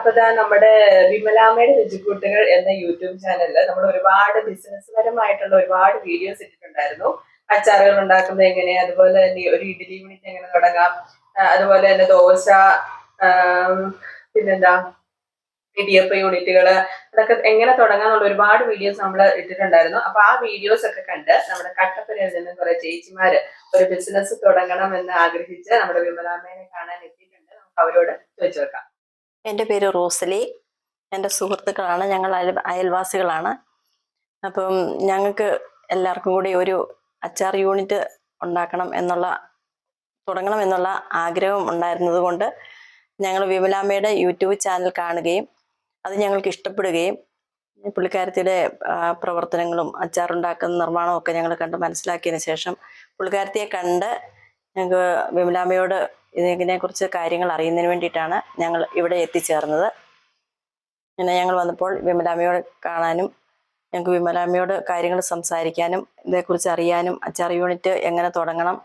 അപ്പൊ ഇതാ നമ്മുടെ വിമലാമ്മയുടെ രുചിക്കൂട്ടുകൾ എന്ന യൂട്യൂബ് ചാനലിൽ നമ്മൾ ഒരുപാട് ബിസിനസ് പരമായിട്ടുള്ള ഒരുപാട് വീഡിയോസ് ഇട്ടിട്ടുണ്ടായിരുന്നു. അച്ചാറുകൾ ഉണ്ടാക്കുന്നത് എങ്ങനെ അതുപോലെ തന്നെ ഒരു ഇഡ്ഡലി യൂണിറ്റ് എങ്ങനെ തുടങ്ങാം അതുപോലെ തന്നെ ദോശ പിന്നെന്താ ഇടിയപ്പ യൂണിറ്റുകൾ അതൊക്കെ എങ്ങനെ തുടങ്ങാന്നുള്ള ഒരുപാട് വീഡിയോസ് നമ്മൾ ഇട്ടിട്ടുണ്ടായിരുന്നു. അപ്പൊ ആ വീഡിയോസ് ഒക്കെ കണ്ട് നമ്മുടെ കട്ടപ്പനയിൽ നിന്ന് കുറെ ചേച്ചിമാര് ഒരു ബിസിനസ് തുടങ്ങണം എന്ന് ആഗ്രഹിച്ച് നമ്മുടെ വിമലാമ്മേനെ കാണാൻ എത്തിയിട്ടുണ്ട്. നമുക്ക് അവരോട് ചോദിച്ചു നോക്കാം. എന്റെ പേര് റോസലി. എന്റെ സുഹൃത്തുക്കളാണ്. ഞങ്ങൾ അയൽ അയൽവാസികളാണ്. അപ്പം ഞങ്ങൾക്ക് എല്ലാവർക്കും കൂടി ഒരു അച്ചാർ യൂണിറ്റ് ഉണ്ടാക്കണം എന്നുള്ള തുടങ്ങണം എന്നുള്ള ആഗ്രഹം ഉണ്ടായിരുന്നതുകൊണ്ട് ഞങ്ങൾ വിമലാമ്മയുടെ യൂട്യൂബ് ചാനൽ കാണുകയും അത് ഞങ്ങൾക്ക് ഇഷ്ടപ്പെടുകയും പുള്ളിക്കാരത്തിയുടെ പ്രവർത്തനങ്ങളും അച്ചാറുണ്ടാക്കുന്ന നിർമ്മാണവും ഒക്കെ ഞങ്ങൾ കണ്ട് മനസ്സിലാക്കിയതിന് ശേഷം പുള്ളിക്കാരത്തിയെ കണ്ട് ഞങ്ങൾക്ക് വിമലാമ്മയോട് ഇതിനെക്കുറിച്ച് കാര്യങ്ങൾ അറിയുന്നതിന് വേണ്ടിയിട്ടാണ് ഞങ്ങൾ ഇവിടെ എത്തിച്ചേർന്നത്. പിന്നെ ഞങ്ങൾ വന്നപ്പോൾ വിമലാമ്മയോട് കാണാനും ഞങ്ങൾക്ക് വിമലാമ്മയോട് കാര്യങ്ങൾ സംസാരിക്കാനും ഇതേക്കുറിച്ച് അറിയാനും അച്ചാർ യൂണിറ്റ് എങ്ങനെ തുടങ്ങണം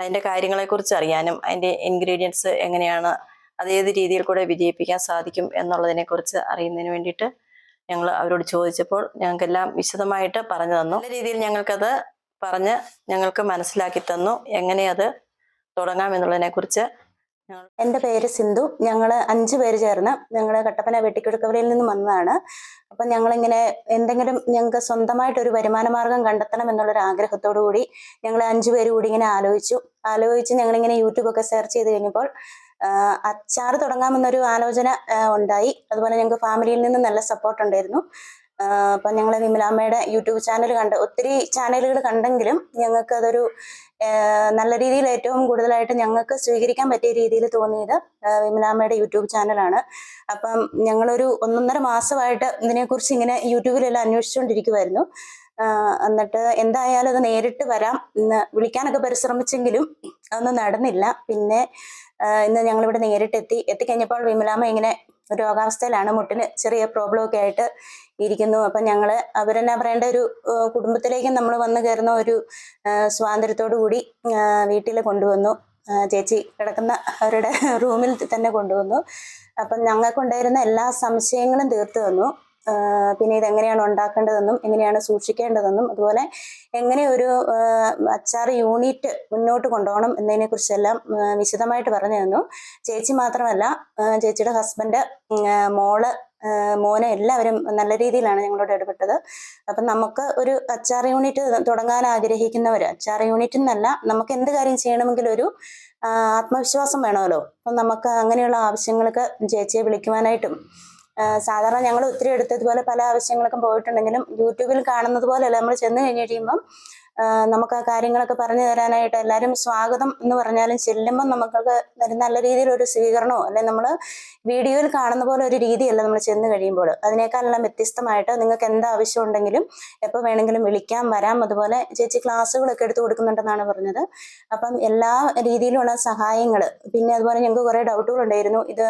അതിന്റെ കാര്യങ്ങളെക്കുറിച്ച് അറിയാനും അതിന്റെ ഇൻഗ്രീഡിയൻസ് എങ്ങനെയാണ് അത് ഏത് രീതിയിൽ കൂടെ വിജയിപ്പിക്കാൻ സാധിക്കും എന്നുള്ളതിനെക്കുറിച്ച് അറിയുന്നതിന് വേണ്ടിയിട്ട് ഞങ്ങൾ അവരോട് ചോദിച്ചപ്പോൾ ഞങ്ങൾക്കെല്ലാം വിശദമായിട്ട് പറഞ്ഞു തന്നു. നല്ല രീതിയിൽ ഞങ്ങൾക്കത് പറഞ്ഞ് ഞങ്ങൾക്ക് മനസ്സിലാക്കി തന്നു. എങ്ങനെ അത് തുടങ്ങാം എന്നുള്ളതിനെക്കുറിച്ച് എന്റെ പേര് സിന്ധു. ഞങ്ങൾ അഞ്ച് പേര് ചേർന്ന് ഞങ്ങൾ കട്ടപ്പന വെട്ടിക്കൊടുക്കവരിൽ നിന്ന് വന്നതാണ്. അപ്പം ഞങ്ങളിങ്ങനെ എന്തെങ്കിലും ഞങ്ങൾക്ക് സ്വന്തമായിട്ട് ഒരു വരുമാന മാർഗം കണ്ടെത്തണം എന്നുള്ളൊരു ആഗ്രഹത്തോടു കൂടി ഞങ്ങൾ അഞ്ചു പേര് കൂടി ഇങ്ങനെ ആലോചിച്ചു. ആലോചിച്ച് ഞങ്ങളിങ്ങനെ യൂട്യൂബൊക്കെ സെർച്ച് ചെയ്ത് കഴിഞ്ഞപ്പോൾ അച്ചാർ തുടങ്ങാമെന്നൊരു ആലോചന ഉണ്ടായി. അതുപോലെ ഞങ്ങൾക്ക് ഫാമിലിയിൽ നിന്ന് നല്ല സപ്പോർട്ട് ഉണ്ടായിരുന്നു അപ്പം ഞങ്ങൾ വിമലാമ്മയുടെ യൂട്യൂബ് ചാനൽ കണ്ട് ഒത്തിരി ചാനലുകൾ കണ്ടെങ്കിലും ഞങ്ങൾക്ക് അതൊരു നല്ല രീതിയിൽ ഏറ്റവും കൂടുതലായിട്ട് ഞങ്ങൾക്ക് സ്വീകരിക്കാൻ പറ്റിയ രീതിയിൽ തോന്നിയത് വിമലാമ്മയുടെ യൂട്യൂബ് ചാനലാണ്. അപ്പം ഞങ്ങളൊരു ഒന്നൊന്നര മാസമായിട്ട് ഇതിനെക്കുറിച്ച് ഇങ്ങനെ യൂട്യൂബിലെല്ലാം അന്വേഷിച്ചുകൊണ്ടിരിക്കുമായിരുന്നു എന്നിട്ട് എന്തായാലും അത് നേരിട്ട് വരാം. ഇന്ന് വിളിക്കാനൊക്കെ പരിശ്രമിച്ചെങ്കിലും അതൊന്നും നടന്നില്ല. പിന്നെ ഇന്ന് ഞങ്ങളിവിടെ നേരിട്ടെത്തി. എത്തിക്കഴിഞ്ഞപ്പോൾ വിമലാമ്മ ഇങ്ങനെ രോഗാവസ്ഥയിലാണ് മുട്ടിന് ചെറിയ പ്രോബ്ലം ഒക്കെ ആയിട്ട് ഇരിക്കുന്നു. അപ്പം ഞങ്ങൾ അവരെന്നാ പറയേണ്ട ഒരു കുടുംബത്തിലേക്ക് നമ്മൾ വന്നു കയറുന്ന ഒരു സ്വാതന്ത്ര്യത്തോടു കൂടി വീട്ടിൽ കൊണ്ടുവന്നു. ചേച്ചി കിടക്കുന്ന അവരുടെ റൂമിൽ തന്നെ കൊണ്ടുവന്നു. അപ്പം ഞങ്ങൾക്കുണ്ടായിരുന്ന എല്ലാ സംശയങ്ങളും തീർത്തു തന്നു. ആ, ഇത് എങ്ങനെയാണ് ഉണ്ടാക്കേണ്ടതെന്നും എങ്ങനെയാണ് സൂക്ഷിക്കേണ്ടതെന്നും അതുപോലെ എങ്ങനെ ഒരു അച്ചാർ യൂണിറ്റ് മുന്നോട്ട് കൊണ്ടുപോകണം എന്നതിനെ കുറിച്ചെല്ലാം വിശദമായിട്ട് പറഞ്ഞു തന്നു ചേച്ചി മാത്രമല്ല ചേച്ചിയുടെ ഹസ്ബൻഡ് മോൾ മോനെ എല്ലാവരും നല്ല രീതിയിലാണ് ഞങ്ങളോട് ഇടപെട്ടത്. അപ്പം നമുക്ക് ഒരു അച്ചാർ യൂണിറ്റ് തുടങ്ങാൻ ആഗ്രഹിക്കുന്നവർ അച്ചാർ യൂണിറ്റ് എന്നല്ല നമുക്ക് എന്ത് കാര്യം ചെയ്യണമെങ്കിലും ഒരു ആത്മവിശ്വാസം വേണമല്ലോ. അപ്പം നമുക്ക് അങ്ങനെയുള്ള ആവശ്യങ്ങൾക്ക് ചേച്ചിയെ വിളിക്കുവാനായിട്ടും സാധാരണ ഞങ്ങൾ ഒത്തിരി എടുത്തതുപോലെ പല ആവശ്യങ്ങൾക്കും പോയിട്ടുണ്ടെങ്കിലും യൂട്യൂബിൽ കാണുന്നത് പോലെയല്ല. നമ്മൾ ചെന്ന് കഴിഞ്ഞ് കഴിയുമ്പം നമുക്ക് ആ കാര്യങ്ങളൊക്കെ പറഞ്ഞു തരാനായിട്ട് എല്ലാവരും സ്വാഗതം എന്ന് പറഞ്ഞാലും ചെല്ലുമ്പം നമുക്കൊക്കെ ഒരു നല്ല രീതിയിലൊരു സ്വീകരണമോ അല്ലെങ്കിൽ നമ്മൾ വീഡിയോയിൽ കാണുന്ന പോലെ ഒരു രീതിയല്ല നമ്മൾ ചെന്ന് കഴിയുമ്പോൾ അതിനേക്കാളെല്ലാം വ്യത്യസ്തമായിട്ട് നിങ്ങൾക്ക് എന്താ ആവശ്യം ഉണ്ടെങ്കിലും എപ്പോൾ വേണമെങ്കിലും വിളിക്കാം വരാം. അതുപോലെ ചേച്ചി ക്ലാസ്സുകളൊക്കെ എടുത്തു കൊടുക്കുന്നുണ്ടെന്നാണ് പറഞ്ഞത്. അപ്പം എല്ലാ രീതിയിലുള്ള സഹായങ്ങൾ പിന്നെ അതുപോലെ ഞങ്ങൾക്ക് കുറേ ഡൗട്ടുകൾ ഉണ്ടായിരുന്നു. ഇത്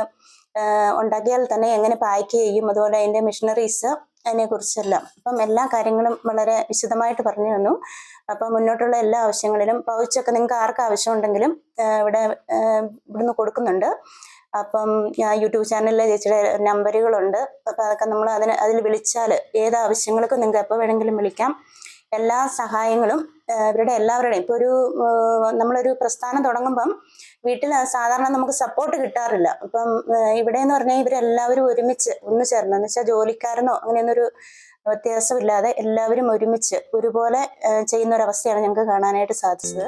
ഉണ്ടാക്കിയാൽ തന്നെ എങ്ങനെ പാക്ക് ചെയ്യും? അതുപോലെ അതിന്റെ മിഷനറീസ് അതിനെക്കുറിച്ചെല്ലാം. അപ്പം എല്ലാ കാര്യങ്ങളും വളരെ വിശദമായിട്ട് പറഞ്ഞു തന്നു. അപ്പം മുന്നോട്ടുള്ള എല്ലാ ആവശ്യങ്ങളിലും പൗച്ചൊക്കെ നിങ്ങൾക്ക് ആർക്ക് ആവശ്യമുണ്ടെങ്കിലും ഇവിടെ ഇവിടുന്ന് കൊടുക്കുന്നുണ്ട്. അപ്പം ഞാൻ യൂട്യൂബ് ചാനലിലെ ചേച്ചിയുടെ നമ്പറുകളുണ്ട്. അപ്പം അതൊക്കെ നമ്മൾ അതിന് അതിൽ വിളിച്ചാൽ ഏത് ആവശ്യങ്ങൾക്കും നിങ്ങൾക്ക് എപ്പോൾ വേണമെങ്കിലും വിളിക്കാം. എല്ലാ സഹായങ്ങളും ഇവരുടെ എല്ലാവരുടെയും. ഇപ്പോൾ ഒരു നമ്മളൊരു പ്രസ്ഥാനം തുടങ്ങുമ്പം വീട്ടിൽ സാധാരണ നമുക്ക് സപ്പോർട്ട് കിട്ടാറില്ല. അപ്പം ഇവിടെ എന്ന് പറഞ്ഞാൽ ഇവരെല്ലാവരും ഒരുമിച്ച് ഒന്ന് ചേർന്ന് എന്ന് വെച്ചാൽ ജോലിക്കാരനോ അങ്ങനെയൊന്നൊരു വ്യത്യാസമില്ലാതെ എല്ലാവരും ഒരുമിച്ച് ഒരുപോലെ ചെയ്യുന്ന ഒരു അവസ്ഥയാണ് ഞങ്ങൾക്ക് കാണാനായിട്ട് സാധിച്ചത്.